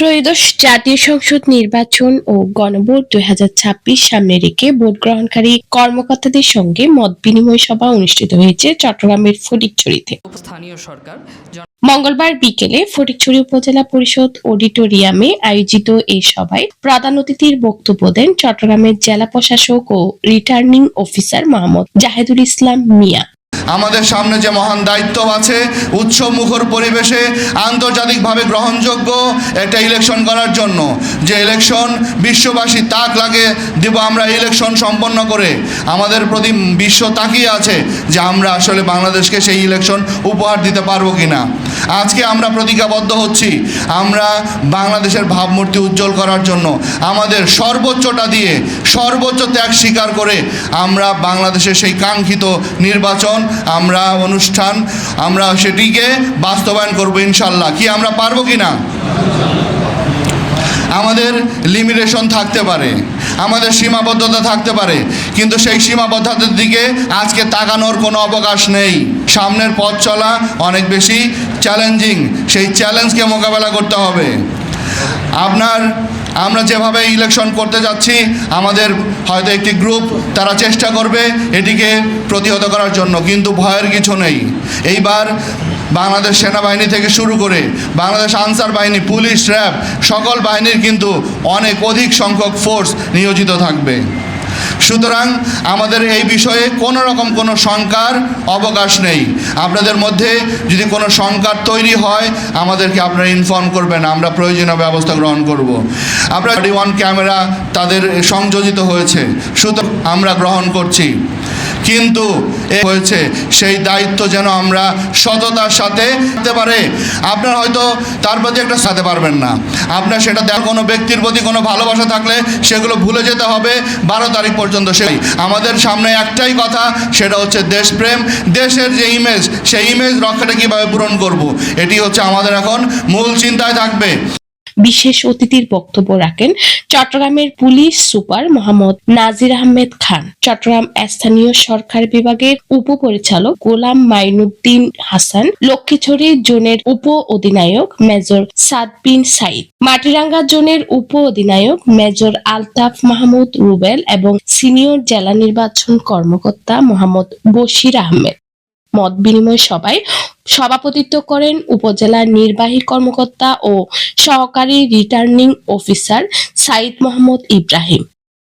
ত্রয়োদশ জাতীয় সংসদ নির্বাচন ও গণভোট দুই হাজার ছাব্বিশ সামনে রেখে ভোট গ্রহণকারী কর্মকর্তাদের সঙ্গে মত বিনিময় সভা অনুষ্ঠিত হয়েছে চট্টগ্রামের ফটিকছড়িতে। স্থানীয় সরকার মঙ্গলবার বিকেলে ফটিকছড়ি উপজেলা পরিষদ অডিটোরিয়ামে আয়োজিত এই সভায় প্রধান অতিথির বক্তব্য দেন চট্টগ্রামের জেলা প্রশাসক ও রিটার্নিং অফিসার মোহাম্মদ জাহেদুল ইসলাম মিয়া। আমাদের সামনে যে মহান দায়িত্ব আছে, উৎসব মুখর পরিবেশে আন্তর্জাতিকভাবে গ্রহণযোগ্য একটা ইলেকশন করার জন্য। যে ইলেকশন বিশ্ববাসী তাক লাগে, দেব আমরা ইলেকশন সম্পন্ন করে। আমাদের প্রতি বিশ্ব তাকিয়ে আছে যে আমরা আসলে বাংলাদেশকে সেই ইলেকশন উপহার দিতে পারব কিনা। আজকে আমরা প্রতিজ্ঞাবদ্ধ হচ্ছি। আমরা বাংলাদেশের ভাবমূর্তি উজ্জ্বল করার জন্য, আমাদের সর্বোচ্চটা দিয়ে, সর্বোচ্চ ত্যাগ স্বীকার করে আমরা বাংলাদেশের সেই কাঙ্ক্ষিত নির্বাচন, আমরা অনুষ্ঠান, আমরা সেটিকে বাস্তবায়ন করব ইনশাল্লাহ। কি আমরা পারব কি না আমাদের লিমিটেশন থাকতে পারে, আমাদের সীমাবদ্ধতা থাকতে পারে, কিন্তু সেই সীমাবদ্ধতার দিকে আজকে তাকানোর কোনো অবকাশ নেই। সামনের পথ চলা অনেক বেশি চ্যালেঞ্জিং সেই চ্যালেঞ্জকে মোকাবেলা করতে হবে। আপনার, আমরা যেভাবে ইলেকশন করতে যাচ্ছি, আমাদের হয়তো একটি গ্রুপ তারা চেষ্টা করবে এটিকে প্রতিহত করার জন্য, কিন্তু ভয়ের কিছু নেই। এইবার বাংলাদেশ সেনাবাহিনী থেকে শুরু করে বাংলাদেশ আনসার বাহিনী, পুলিশ, র্যাব, সকল বাহিনীর কিন্তু অনেক অধিক সংখ্যক ফোর্স নিয়োজিত থাকবে। সুতরাং আমাদের এই বিষয়ে কোনো রকম কোনো শঙ্কার অবকাশ নেই। আপনাদের মধ্যে যদি কোনো শঙ্কার তৈরি হয়, আমাদেরকে আপনারা ইনফর্ম করবেন, আমরা প্রয়োজনীয় ব্যবস্থা গ্রহণ করব। আপনার ওয়ান ক্যামেরা তাদের সংযোজিত হয়েছে। সুতরাং আমরা গ্রহণ করছি। কিন্তু এ হয়েছে। সেই দায়িত্ব যেন আমরা সততার সাথে দিতে পারে। আপনার হয়তো তার প্রতি একটা সাথে পারবেন না। আপনার সেটা দেওয়ার কোনো ব্যক্তির প্রতি কোনো ভালোবাসা থাকলে সেগুলো ভুলে যেতে হবে। বারো তারিখ পর্যন্ত সেই। আমাদের সামনে একটাই কথা, সেটা হচ্ছে দেশপ্রেম। দেশের যে ইমেজ সেই ইমেজ রক্ষাটা কীভাবে পূরণ করব। এটি হচ্ছে আমাদের এখন মূল চিন্তায় থাকবে। বিশেষ অতিথির বক্তব্য রাখেন চট্টগ্রামের পুলিশ সুপার মোহাম্মদ নাজির আহমেদ খান। চট্টগ্রাম স্থানীয় সরকার বিভাগের উপপরিচালক গোলাম মাইনুদ্দিন হাসান, লক্ষ্মীছড়ি জোনের উপ অধিনায়ক মেজর সাদ বিন সাইদ মাটিরাঙ্গা জোনের উপ অধিনায়ক মেজর আলতাফ মাহমুদ রুবেল এবং সিনিয়র জেলা নির্বাচন কর্মকর্তা মোহাম্মদ বশির আহমেদ। মত বিনিময় সভায় সভাপতিত্ব করেন উপজেলার নির্বাহী কর্মকর্তা ও সহকারী রিটার্নিং অফিসার সাইদ মোহাম্মদ ইব্রাহিম।